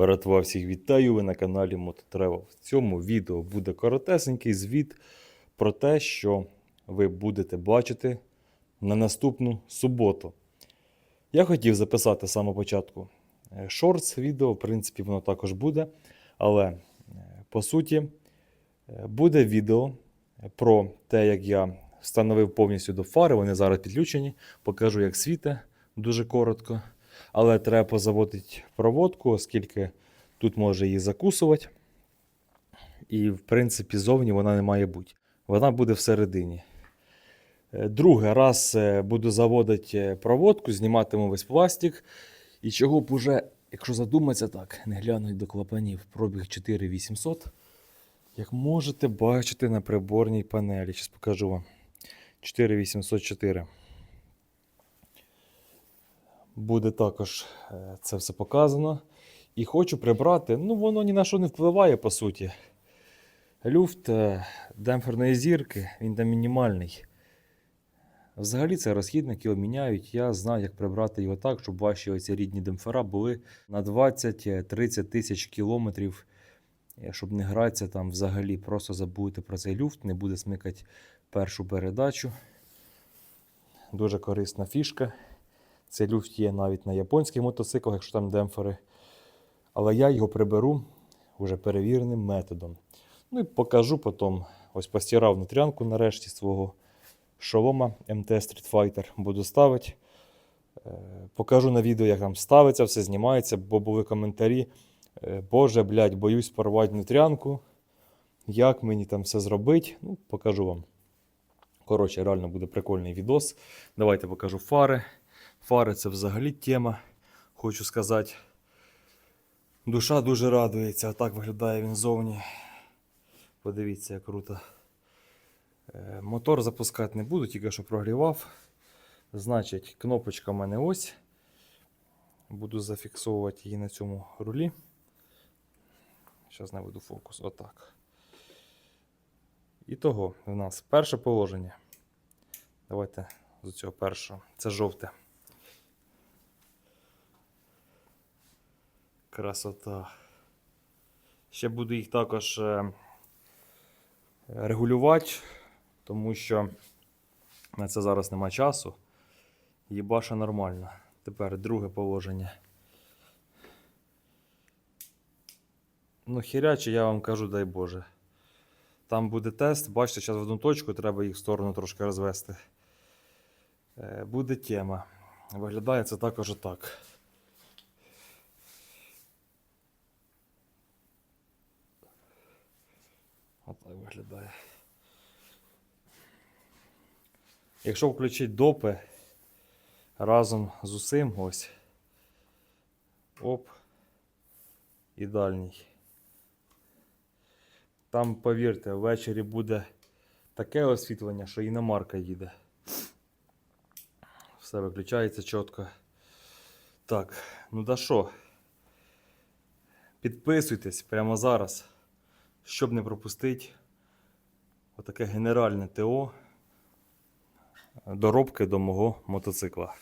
Братва, всіх вітаю! Ви на каналі Мототревел. В цьому відео буде коротесенький звіт про те, що ви будете бачити на наступну суботу. Я хотів записати з самого початку е, шортс відео, в принципі, воно також буде. Але е, по суті, е, буде відео про те, як я встановив повністю до фари. Вони зараз підключені. Покажу, як світе дуже коротко. Але треба позаводити проводку, оскільки тут може її закусувати. І, в принципі, зовні вона не має бути. Вона буде всередині. Е, Друге, раз е, буду заводити е, проводку, зніматиму весь пластик. І чого б уже, якщо задуматися так, не глянуть до клапанів, пробіг 4800. Як можете бачити на приборній панелі. Зараз покажу вам. 4804. Буде також е, це все показано. І хочу прибрати, ну воно ні на що не впливає, по суті. Люфт е, демпферної зірки, він там мінімальний. Взагалі це розхідник, його міняють. Я знаю, як прибрати його так, щоб ваші оці рідні демпфера були на 20-30 тисяч кілометрів. Е, Щоб не гратися там взагалі, просто забудьте про цей люфт, не буде смикати першу передачу. Дуже корисна фішка. Цей люфт є навіть на японських мотоциклах, якщо там демпфери. Але я його приберу вже перевіреним методом. Ну і покажу потім. Ось постирав нутрянку нарешті свого шолома МТ Street Fighter. Буду ставити. Е, Покажу на відео, як там ставиться, все знімається, бо були коментарі. е, Боже, блядь, боюсь порвати нутрянку. Як мені там все зробити? Ну, покажу вам. Коротше, реально буде прикольний відос. Давайте покажу фари. Фари це взагалі тема, хочу сказати. Душа дуже радується, а так виглядає він зовні. Подивіться, як круто. Е, Мотор запускати не буду, тільки що прогрівав. Значить, кнопочка в мене ось. Буду зафіксовувати її на цьому рулі. Зараз наведу фокус. Отак. І того в нас перше положення. Давайте з цього першого. Це жовте. Красота. Ще буду їх також е, регулювати, тому що на це зараз нема часу. Єбаша нормально. Тепер друге положення. Ну, хіряче, я вам кажу, дай Боже. Там буде тест. Бачите, зараз в одну точку треба їх в сторону трошки розвести. Е, Буде тема. Виглядає це також отак. Отак виглядає. Якщо включити допи разом з усім, ось. Оп. І дальній. Там, повірте, ввечері буде таке освітлення, що іномарка їде. Все виключається чітко. Так, ну да що? Підписуйтесь прямо зараз, щоб не пропустити отаке генеральне ТО доробки до мого мотоцикла.